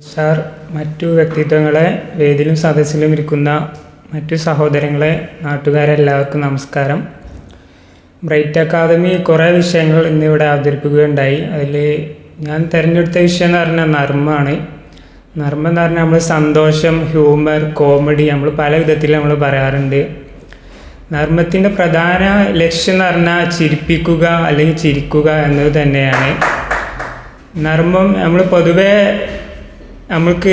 Sir മറ്റു വ്യക്തിത്വങ്ങളെ വേദിലും സദസ്സിലും ഇരിക്കുന്ന മറ്റു സഹോദരങ്ങളെ നാട്ടുകാരെല്ലാവർക്കും നമസ്കാരം. ബ്രൈറ്റ് അക്കാദമി കുറേ വിഷയങ്ങൾ ഇന്നിവിടെ അവതരിപ്പിക്കുകയുണ്ടായി. അതിൽ ഞാൻ തിരഞ്ഞെടുത്ത വിഷയം എന്ന് പറഞ്ഞാൽ നർമ്മമാണ്. നർമ്മം എന്ന് പറഞ്ഞാൽ നമ്മൾ സന്തോഷം ഹ്യൂമർ കോമഡി നമ്മൾ പല വിധത്തിൽ നമ്മൾ പറയാറുണ്ട്. നർമ്മത്തിന്റെ പ്രധാന ലക്ഷ്യം എന്ന് പറഞ്ഞാൽ ചിരിപ്പിക്കുക അല്ലെങ്കിൽ ചിരിക്കുക എന്നത് തന്നെയാണ്. നർമ്മം നമ്മൾ പൊതുവേ നമുക്ക്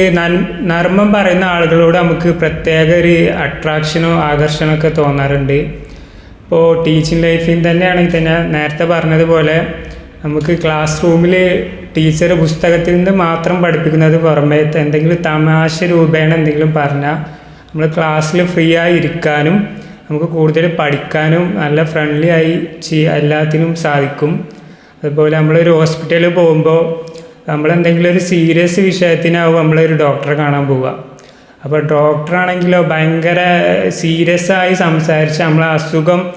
നർമ്മം പറയുന്ന ആളുകളോട് നമുക്ക് പ്രത്യേക ഒരു അട്രാക്ഷനോ ആകർഷണമോ ഒക്കെ തോന്നാറുണ്ട്. ഇപ്പോൾ ടീച്ചിങ് ലൈഫിൽ തന്നെയാണെങ്കിൽ തന്നെ നേരത്തെ പറഞ്ഞതുപോലെ നമുക്ക് ക്ലാസ് റൂമിൽ ടീച്ചർ പുസ്തകത്തിൽ നിന്ന് മാത്രം പഠിപ്പിക്കുന്നത് പുറമേ എന്തെങ്കിലും തമാശ രൂപേണ എന്തെങ്കിലും പറഞ്ഞാൽ നമ്മൾ ക്ലാസ്സിൽ ഫ്രീ ആയി ഇരിക്കാനും നമുക്ക് കൂടുതൽ പഠിക്കാനും നല്ല ഫ്രണ്ട്ലി ആയി എല്ലാത്തിനും സാധിക്കും. അതുപോലെ നമ്മളൊരു ഹോസ്പിറ്റലിൽ പോകുമ്പോൾ നമ്മളെന്തെങ്കിലും ഒരു സീരിയസ് വിഷയത്തിനാവും നമ്മളൊരു ഡോക്ടറെ കാണാൻ പോവുക. അപ്പോൾ ഡോക്ടറാണെങ്കിലോ ഭയങ്കര സീരിയസ് ആയി സംസാരിച്ച് നമ്മളെ അസുഖം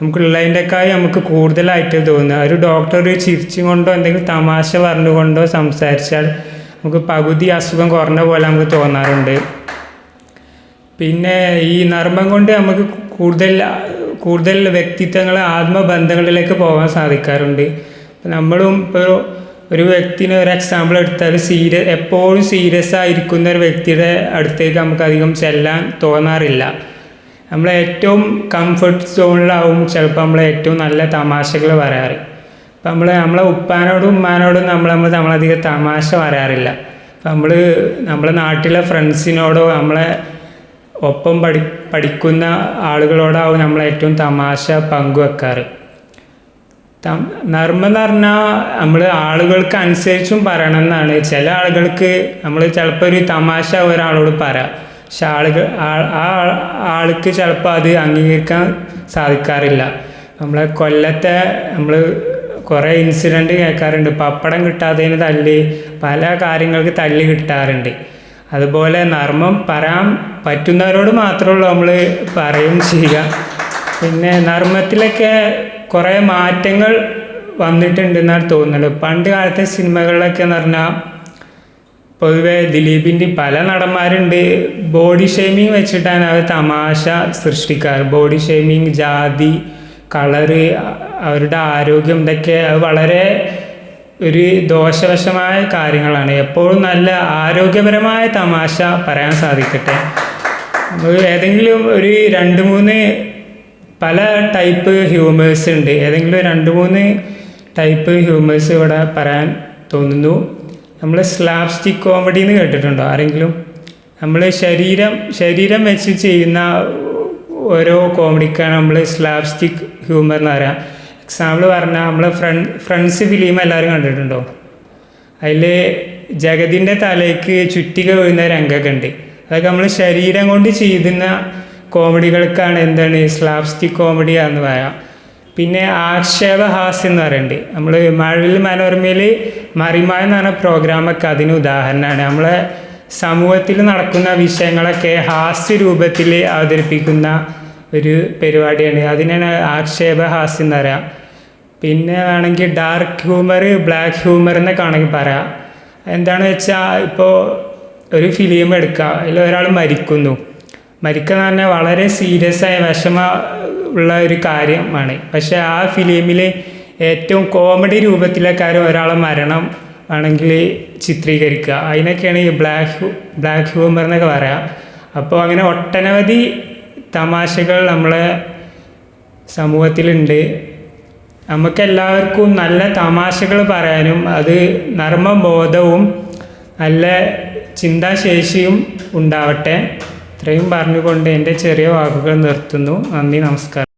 നമുക്കുള്ളതിന്റെക്കായി നമുക്ക് കൂടുതലായിട്ട് തോന്നുക. ഒരു ഡോക്ടർ ഒരു ചിരിച്ചും കൊണ്ടോ എന്തെങ്കിലും തമാശ പറഞ്ഞുകൊണ്ടോ സംസാരിച്ചാൽ നമുക്ക് പകുതി അസുഖം കുറഞ്ഞ പോലെ നമുക്ക് തോന്നാറുണ്ട്. പിന്നെ ഈ നർമ്മം കൊണ്ട് നമുക്ക് കൂടുതൽ കൂടുതൽ വ്യക്തിത്വങ്ങൾ ആത്മബന്ധങ്ങളിലേക്ക് പോകാൻ സാധിക്കാറുണ്ട്. നമ്മളും ഇപ്പോൾ ഒരു വ്യക്തിനെ ഒരു എക്സാമ്പിൾ എടുത്താൽ സീരിയസ് എപ്പോഴും സീരിയസ് ആയിരിക്കുന്ന ഒരു വ്യക്തിയുടെ അടുത്തേക്ക് നമുക്ക് അധികം ചെല്ലാൻ തോന്നാറില്ല. നമ്മൾ ഏറ്റവും കംഫർട്ട് സോണിലാവും ചിലപ്പോൾ നമ്മൾ ഏറ്റവും നല്ല തമാശകൾ പറയാറ്. അപ്പം നമ്മൾ നമ്മളെ ഉപ്പാനോടും ഉമ്മാനോടും നമ്മൾ നമ്മൾ നമ്മളധികം തമാശ പറയാറില്ല. അപ്പം നമ്മൾ നമ്മളെ നാട്ടിലെ ഫ്രണ്ട്സിനോടോ നമ്മളെ ഒപ്പം പഠി പഠിക്കുന്ന ആളുകളോടാവും നമ്മൾ ഏറ്റവും തമാശ പങ്കുവെക്കാറ്. നർമ്മം എന്ന് പറഞ്ഞാൽ നമ്മൾ ആളുകൾക്ക് അനുസരിച്ചും പറയണം എന്നാണ്. ചില ആളുകൾക്ക് നമ്മൾ ചിലപ്പോൾ ഒരു തമാശ ഒരാളോട് പറയാം. പക്ഷെ ആളുകൾ ആ- ആൾക്ക് ചിലപ്പോൾ അത് അംഗീകരിക്കാൻ സാധിക്കാറില്ല. നമ്മളെ കൊല്ലത്തെ നമ്മൾ കുറേ ഇൻസിഡന്റ് കേൾക്കാറുണ്ട്. പപ്പടം കിട്ടാത്തതിന് തല്ലി പല കാര്യങ്ങൾക്ക് തല്ലി കിട്ടാറുണ്ട്. അതുപോലെ നർമ്മം പറയാൻ പറ്റുന്നവരോട് മാത്രമേ ഉള്ളൂ നമ്മൾ പറയും ചെയ്യുക. പിന്നെ നർമ്മത്തിലൊക്കെ കുറേ മാറ്റങ്ങൾ വന്നിട്ടുണ്ടെന്നാണ് തോന്നുന്നത്. പണ്ട് കാലത്തെ സിനിമകളിലൊക്കെ എന്ന് പറഞ്ഞാൽ പൊതുവെ ദിലീപിന്റെ പല നടന്മാരുണ്ട്. ബോഡി ഷെയ്മിങ് വെച്ചിട്ടാണ് അവർ തമാശ സൃഷ്ടിക്കാറ്. ബോഡി ഷെയ്മിങ് ജാതി കളറ് അവരുടെ ആരോഗ്യം ഇതൊക്കെ വളരെ ഒരു ദോഷവശമായ കാര്യങ്ങളാണ്. എപ്പോഴും നല്ല ആരോഗ്യപരമായ തമാശ പറയാൻ സാധിക്കട്ടെ. ഏതെങ്കിലും ഒരു രണ്ട് മൂന്ന് പല ടൈപ്പ് ഹ്യൂമേഴ്സ് ഉണ്ട്. ഏതെങ്കിലും രണ്ട് മൂന്ന് ടൈപ്പ് ഹ്യൂമേഴ്സ് ഇവിടെ പറയാൻ തോന്നുന്നു. നമ്മൾ സ്ലാബ് സ്റ്റിക്ക് കോമഡി എന്ന് കേട്ടിട്ടുണ്ടോ? ആരെങ്കിലും? നമ്മൾ ശരീരം ശരീരം വെച്ച് ചെയ്യുന്ന ഓരോ കോമഡിക്കാണ് നമ്മൾ സ്ലാബ് സ്റ്റിക്ക് ഹ്യൂമർ എന്ന് പറയാം. എക്സാമ്പിൾ പറഞ്ഞാൽ നമ്മൾ ഫ്രണ്ട് ഫ്രണ്ട്സ് ഫിലിം എല്ലാവരും കണ്ടിട്ടുണ്ടോ? അതിൽ ജഗതിന്റെ തലയ്ക്ക് ചുറ്റിക വീഴുന്ന രംഗമൊക്കെ ഉണ്ട്. അതൊക്കെ നമ്മൾ ശരീരം കൊണ്ട് ചെയ്യുന്ന കോമഡികൾക്കാണ് എന്താണ് സ്ലാബ്സ്റ്റിക് കോമഡി എന്ന് പറയാം. പിന്നെ ആക്ഷേപഹാസ്യം എന്ന് പറയുന്നുണ്ട് നമ്മൾ മഴവിൽ മനോരമയിൽ മറിമായ എന്ന് പറഞ്ഞ പ്രോഗ്രാമൊക്കെ അതിന് ഉദാഹരണമാണ് നമ്മളെ സമൂഹത്തിൽ നടക്കുന്ന വിഷയങ്ങളൊക്കെ ഹാസ്യ രൂപത്തിൽ അവതരിപ്പിക്കുന്ന ഒരു പരിപാടിയാണ്. അതിനാണ് ആക്ഷേപഹാസ്യം എന്ന് പറയാം പിന്നെ വേണമെങ്കിൽ ഡാർക്ക് ഹ്യൂമർ ബ്ലാക്ക് ഹ്യൂമർ എന്നൊക്കെ ആണെങ്കിൽ പറയാം. എന്താണെന്ന് വെച്ചാൽ ഇപ്പോൾ ഒരു ഫിലിം എടുക്കുക അതിൽ ഒരാൾ മരിക്കുന്നു. എന്ന് പറഞ്ഞാൽ വളരെ സീരിയസ് ആയ വിഷമ ഉള്ള ഒരു കാര്യമാണ്. പക്ഷെ ആ ഫിലിമിൽ ഏറ്റവും കോമഡി രൂപത്തിലേക്കാരും ഒരാളെ മരണം ആണെങ്കിൽ ചിത്രീകരിക്കുക. അതിനൊക്കെയാണ് ഈ ബ്ലാക്ക് ബ്ലാക്ക് ഹ്യൂമർ എന്നൊക്കെ പറയാം. അപ്പോൾ അങ്ങനെ ഒട്ടനവധി തമാശകൾ നമ്മളെ സമൂഹത്തിലുണ്ട്. നമുക്കെല്ലാവർക്കും നല്ല തമാശകൾ പറയാനും അത് നർമ്മബോധവും നല്ല ചിന്താശേഷിയും ഉണ്ടാവട്ടെ. ഇത്രയും പറഞ്ഞുകൊണ്ട് എന്റെ ചെറിയ വാക്കുകൾ നിർത്തുന്നു. നന്ദി നമസ്കാരം.